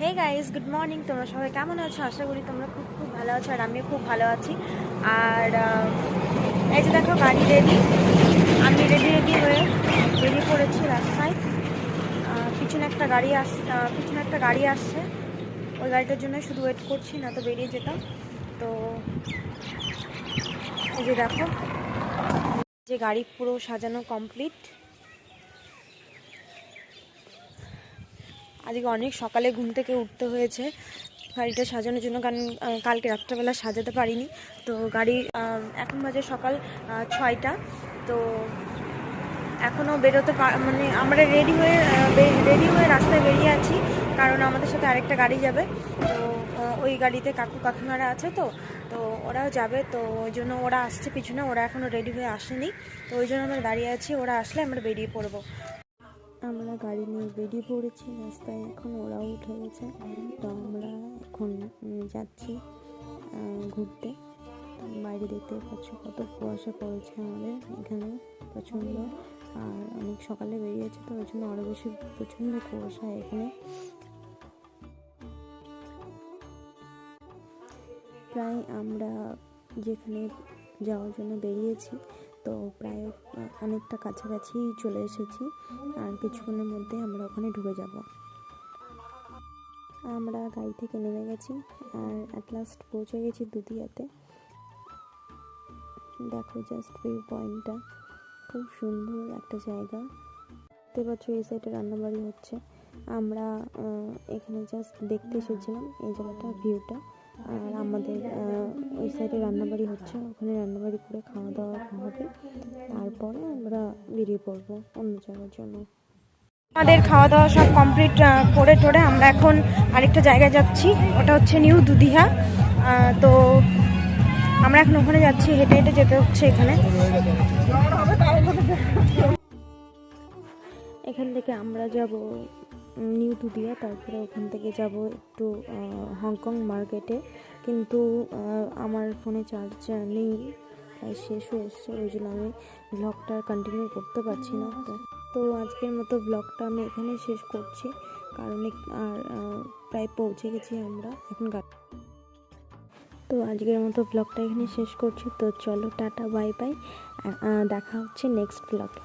Hey guys good morning তোমরা সবাই কেমন আছো? আশা করি তোমরা খুব খুব ভালো আছো আর আমিও খুব ভালো আছি। আর এই যে দেখো, গাড়ি রেডি আমি রেডি রেডি হয়ে বেরিয়ে পড়েছি রাস্তায়। পিছনে একটা গাড়ি আস পিছনে একটা গাড়ি আসছে। ওই গাড়িটার জন্য শুধু ওয়েট করছি, না তো বেরিয়ে যেতাম। তো, এই যে দেখো, যে গাড়ি পুরো সাজানো কমপ্লিট আজকে অনেক সকালে ঘুম থেকে উঠতে হয়েছে। গাড়িটা সাজানোর জন্য কারণ কালকে রাত্রেবেলা সাজাতে পারিনি। তো গাড়ি এখন বাজে সকাল ছয়টা। তো এখনও বেরোতে মানে আমরা রেডি হয়ে রেডি হয়ে রাস্তায় বেরিয়ে আছি। কারণ আমাদের সাথে আরেকটা গাড়ি যাবে। তো ওই গাড়িতে কাকু কাকিমারা আছে তো তো ওরাও যাবে। তো ওই জন্য ওরা আসছে পিছনে। ওরা এখনও রেডি হয়ে আসেনি। তো ওই জন্য আমরা দাঁড়িয়ে আছি। ওরা আসলে আমরা বেরিয়ে পড়ব। আমরা গাড়ি নিয়ে বেরিয়ে পড়েছি, রাস্তায় এখন ওরাও উঠে গেছে। তো আমরা এখন যাচ্ছি ঘুরতে। বাইরে দেখতে পাচ্ছ কত কুয়াশা পড়েছে আমাদের এখানে প্রচণ্ড। আর অনেক সকালে বেরিয়েছে, তো ওই জন্য আরও বেশি প্রচণ্ড কুয়াশা এখানে। প্রায় আমরা যেখানে যাওয়ার জন্য বেরিয়েছি তো প্রায় অনেকটা কাছাকাছি চলে এসেছি। আর কিছুক্ষণের মধ্যে আমরা ওখানে ঢুকে যাব। আমরা গাড়ি থেকে নেমে গেছি আর অ্যাট লাস্ট পৌঁছে গেছি দুদিয়াতে। দেখো জাস্ট ভিউ পয়েন্টটা খুব সুন্দর একটা জায়গা। দেখতে পাচ্ছ এই সাইডে রান্নাবাড়ি হচ্ছে। আমরা এখানে জাস্ট দেখতে এসেছিলাম এই জায়গাটা ভিউটা আর আমাদের ওই সাইডে রান্নাবাড়ি হচ্ছে, ওখানে রান্নাবাড়ি করে খাওয়া দাওয়া হবে। তারপরে আমরা বেরিয়ে পড়ব অন্য জায়গার জন্য। আমাদের খাওয়া দাওয়া সব কমপ্লিট করে টোরে আমরা এখন আরেকটা জায়গায় যাচ্ছি। ওটা হচ্ছে নিউ দুধিয়া তো আমরা এখন ওখানে যাচ্ছি, হেঁটে হেঁটে যেতে হচ্ছে এখানে। এখান থেকে আমরা যাব নিউ দুধিয়া তারপরে ওখান থেকে যাব একটু হংকং মার্কেটে। কিন্তু আমার ফোনে চার্জ নেই প্রায় শেষ হয়ে এসছে। ওই জন্য আমি ব্লগটা কন্টিনিউ করতে পারছি না। তো তো আজকের মতো ব্লগটা আমি এখানে শেষ করছি। কারণ আর প্রায় পৌঁছে গেছি আমরা এখন গা- তো আজকের মতো ব্লগটা এখানে শেষ করছি। তো চলো টাটা বাই বাই দেখা হচ্ছে নেক্সট ব্লগে